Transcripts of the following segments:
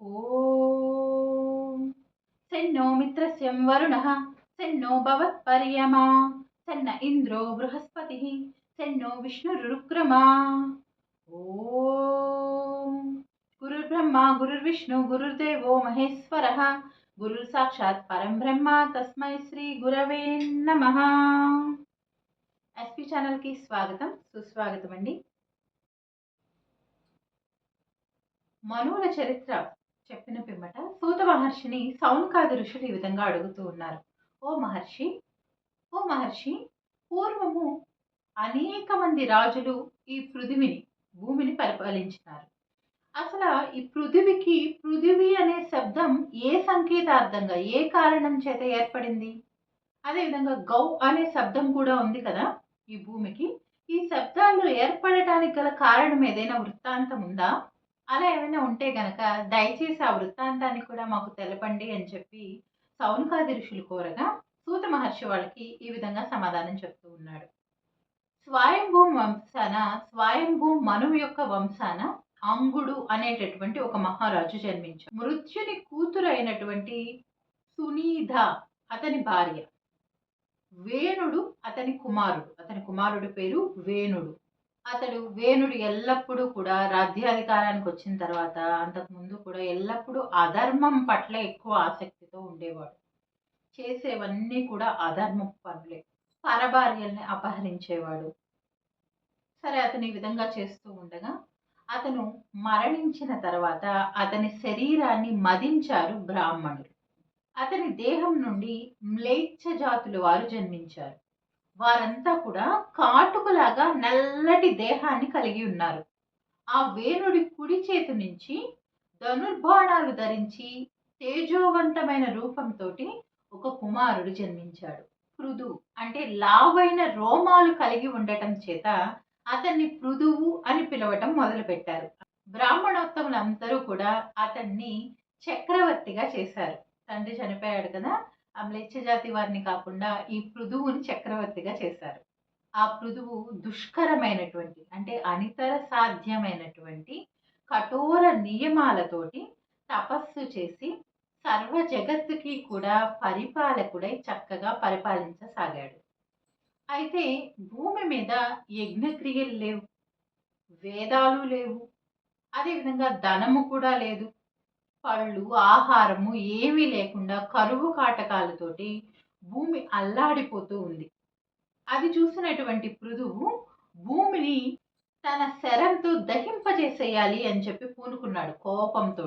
ఓం సన్నో మిత్రస్యం వరుణ సన్నో భవత్పర్యమా సన్న ఇంద్రో బృహస్పతి సన్నో విష్ణురుక్రమా ఓం గురుర్బ్రహ్మ గురుర్విష్ణు గురుర్దేవో మహేశ్వర గురు సాక్షాత్ పరం బ్రహ్మ తస్మై శ్రీ గురవే నమ ఎస్పీ ఛానల్కి స్వాగతం సుస్వాగతం అండి మనువుల చరిత్ర చెప్పిన పిమ్మట సూత మహర్షిని సౌన్కాది ఋషులు ఈ విధంగా అడుగుతూ ఉన్నారు. ఓ మహర్షి ఓ మహర్షి పూర్వము అనేక మంది రాజులు ఈ పృథివిని భూమిని పరిపాలించినారు. అసలు ఈ పృథివికి పృథివి అనే శబ్దం ఏ సంకేతార్థంగా ఏ కారణం చేత ఏర్పడింది? అదేవిధంగా గౌ అనే శబ్దం కూడా ఉంది కదా ఈ భూమికి. ఈ శబ్దాలు ఏర్పడటానికి గల కారణం ఏదైనా వృత్తాంతం ఉందా? అలా ఏమైనా ఉంటే గనక దయచేసి ఆ వృత్తాంతాన్ని కూడా మాకు తెలపండి అని చెప్పి సౌనకాది ఋషులు కోరగా సూత మహర్షి వాళ్ళకి ఈ విధంగా సమాధానం చెప్తూ ఉన్నాడు. స్వయంభూ వంశాన స్వయంభూ మనువు యొక్క వంశాన అంగుడు అనేటటువంటి ఒక మహారాజు జన్మించాడు. మృత్యుని కూతురు అయినటువంటి సునీధ అతని భార్య. వేణుడు అతని కుమారుడు. అతని కుమారుడి పేరు వేణుడు. అతడు వేణుడు ఎల్లప్పుడూ కూడా రాజ్యాధికారానికి వచ్చిన తర్వాత అంతకు ముందు కూడా ఎల్లప్పుడూ అధర్మం పట్ల ఎక్కువ ఆసక్తితో ఉండేవాడు. చేసేవన్నీ కూడా అధర్మ పనులే. పరభార్యల్ని అపహరించేవాడు. సరే అతను ఈ విధంగా చేస్తూ ఉండగా అతను మరణించిన తర్వాత అతని శరీరాన్ని మదించారు బ్రాహ్మణులు. అతని దేహం నుండి మ్లేచ్ఛ జాతుల వారు జన్మించారు. వారంతా కూడా కాటుకలాగా నల్లటి దేహాన్ని కలిగి ఉన్నారు. ఆ వేణుడి కుడి చేతి నుంచి ధనుర్బాణాలు ధరించి తేజోవంతమైన రూపంతో ఒక కుమారుడు జన్మించాడు. పృదు అంటే లావైన రోమాలు కలిగి ఉండటం చేత అతన్ని పృదువు అని పిలవటం మొదలుపెట్టారు. బ్రాహ్మణోత్తములందరూ కూడా అతన్ని చక్రవర్తిగా చేశారు. తండ్రి చనిపోయాడు కదా ఆ మ్లేచ్ఛ జాతి వారిని కాకుండా ఈ పృథువుని చక్రవర్తిగా చేశారు. ఆ పృథువు దుష్కరమైనటువంటి అంటే అనితర సాధ్యమైనటువంటి కఠోర నియమాలతోటి తపస్సు చేసి సర్వ జగత్తుకి కూడా పరిపాలకుడై చక్కగా పరిపాలించసాగాడు. అయితే భూమి మీద యజ్ఞక్రియలు లేవు వేదాలు లేవు అదేవిధంగా ధనము కూడా లేదు. పళ్ళు ఆహారము ఏమీ లేకుండా కరువు కాటకాలతోటి భూమి అల్లాడిపోతూ ఉంది. అది చూసినటువంటి పృథువు భూమిని తన శరంతో దహింపజేసేయాలి అని చెప్పి పూనుకున్నాడు కోపంతో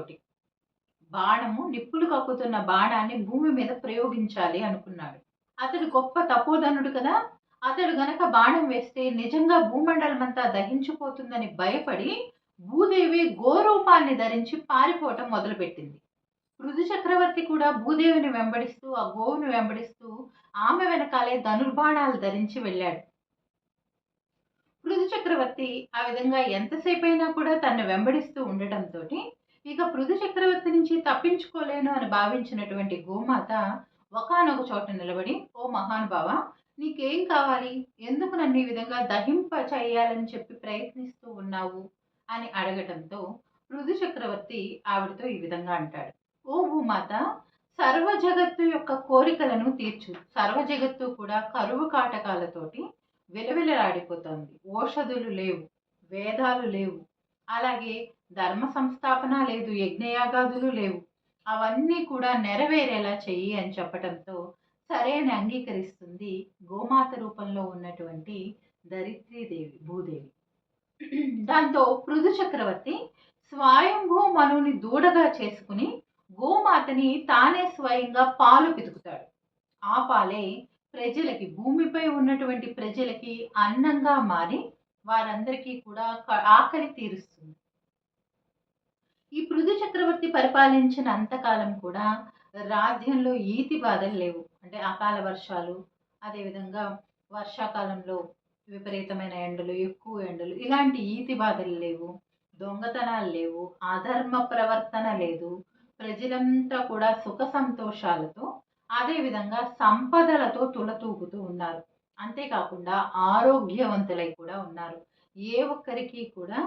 బాణము నిప్పులు కక్కుతున్న బాణాన్ని భూమి మీద ప్రయోగించాలి అనుకున్నాడు. అతడు గొప్ప తపోధనుడు కదా! అతడు గనక బాణం వేస్తే నిజంగా భూమండలం అంతా దహించిపోతుందని భయపడి భూదేవి గోరూపాన్ని ధరించి పారిపోవటం మొదలుపెట్టింది. పృథు చక్రవర్తి కూడా భూదేవిని వెంబడిస్తూ ఆ గోవును వెంబడిస్తూ ఆమె వెనకాలే ధనుర్బాణాలు ధరించి వెళ్ళాడు. పృథు చక్రవర్తి ఆ విధంగా ఎంతసేపైనా కూడా తను వెంబడిస్తూ ఉండటంతో ఇక పృథు చక్రవర్తి నుంచి తప్పించుకోలేను అని భావించినటువంటి గోమాత ఒకనొక చోట నిలబడి ఓ మహానుభావ నీకేం కావాలి? ఎందుకు నన్ను ఈ విధంగా దహింప చేయాలని చెప్పి ప్రయత్నిస్తూ ఉన్నావు? అని అడగటంతో పృథు చక్రవర్తి ఆవిడతో ఈ విధంగా అంటాడు. ఓ భూమాత సర్వ జగత్తు యొక్క కోరికలను తీర్చు. సర్వ జగత్తు కూడా కరువు కాటకాలతోటి విలవిలలాడిపోతోంది. ఓషధులు లేవు వేదాలు లేవు. అలాగే ధర్మ సంస్థాపన లేదు యజ్ఞయాగాదులు లేవు. అవన్నీ కూడా నెరవేరేలా చెయ్యి అని చెప్పటంతో సరే అని అంగీకరిస్తుంది గోమాత రూపంలో ఉన్నటువంటి దరిత్రీదేవి భూదేవి. దాంతో పృథు చక్రవర్తి స్వయంభూ మనుని దూడగా చేసుకుని గోమాతని తానే స్వయంగా పాలు పితుకుతాడు. ఆ పాలే ప్రజలకి భూమిపై ఉన్నటువంటి ప్రజలకి అన్నంగా మారి వారందరికీ కూడా ఆకలి తీరుస్తుంది. ఈ పృథు చక్రవర్తి పరిపాలించిన అంతకాలం కూడా రాజ్యంలో ఈతి బాధలు లేవు. అంటే అకాల వర్షాలు అదేవిధంగా వర్షాకాలంలో విపరీతమైన ఎండలు ఎక్కువ ఎండలు ఇలాంటి ఈతి బాధలు లేవు దొంగతనాలు లేవు అధర్మ ప్రవర్తన లేదు. ప్రజలంతా కూడా సుఖ సంతోషాలతో అదేవిధంగా సంపదలతో తులతూగుతూ ఉన్నారు. అంతేకాకుండా ఆరోగ్యవంతులై కూడా ఉన్నారు. ఏ ఒక్కరికి కూడా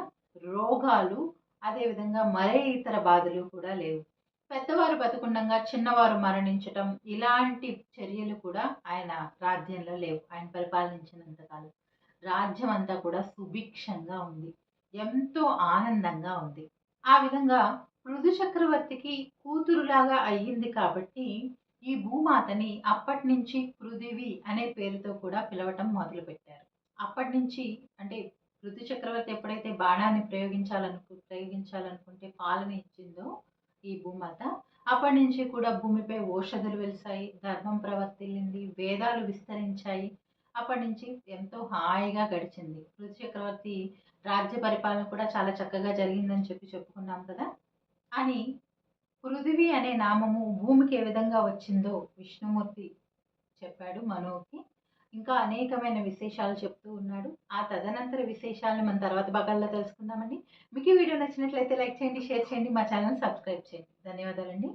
రోగాలు అదేవిధంగా మరే ఇతర బాధలు కూడా లేవు. పెద్దవారు బతుకుండగా చిన్నవారు మరణించటం ఇలాంటి చర్యలు కూడా ఆయన రాజ్యంలో లేవు. ఆయన పరిపాలించినంతకాలం. రాజ్యం అంతా కూడా సుభిక్షంగా ఉంది. ఎంతో ఆనందంగా ఉంది. ఆ విధంగా పృథు చక్రవర్తికి కూతురులాగా అయ్యింది కాబట్టి ఈ భూమాతని అప్పటి నుంచి పృథివి అనే పేరుతో కూడా పిలవటం మొదలుపెట్టారు. అప్పటి నుంచి అంటే పృథు చక్రవర్తి ఎప్పుడైతే బాణాన్ని ప్రయోగించాలనుకు ప్రయోగించాలనుకుంటే పాలన ఇచ్చిందో ఈ భూమాత అప్పటి నుంచి కూడా భూమిపై ఓషధులు వెలిసాయి ధర్మం ప్రవర్తిల్లింది వేదాలు విస్తరించాయి అప్పటి నుంచి ఎంతో హాయిగా గడిచింది. పృథు చక్రవర్తి రాజ్య పరిపాలన కూడా చాలా చక్కగా జరిగిందని చెప్పి చెప్పుకున్నాం కదా. అని పృథివీ అనే నామము భూమికి ఏ విధంగా వచ్చిందో విష్ణుమూర్తి చెప్పాడు మనోకి. ఇంకా అనేకమైన విశేషాలు చెప్తూ ఉన్నాడు. ఆ తదనంతర విశేషాలను మన తర్వాత భాగాల్లో తెలుసుకుందామండి. మీకు ఈ వీడియో నచ్చినట్లయితే లైక్ చేయండి షేర్ చేయండి మా ఛానల్ సబ్స్క్రైబ్ చేయండి. ధన్యవాదాలండి.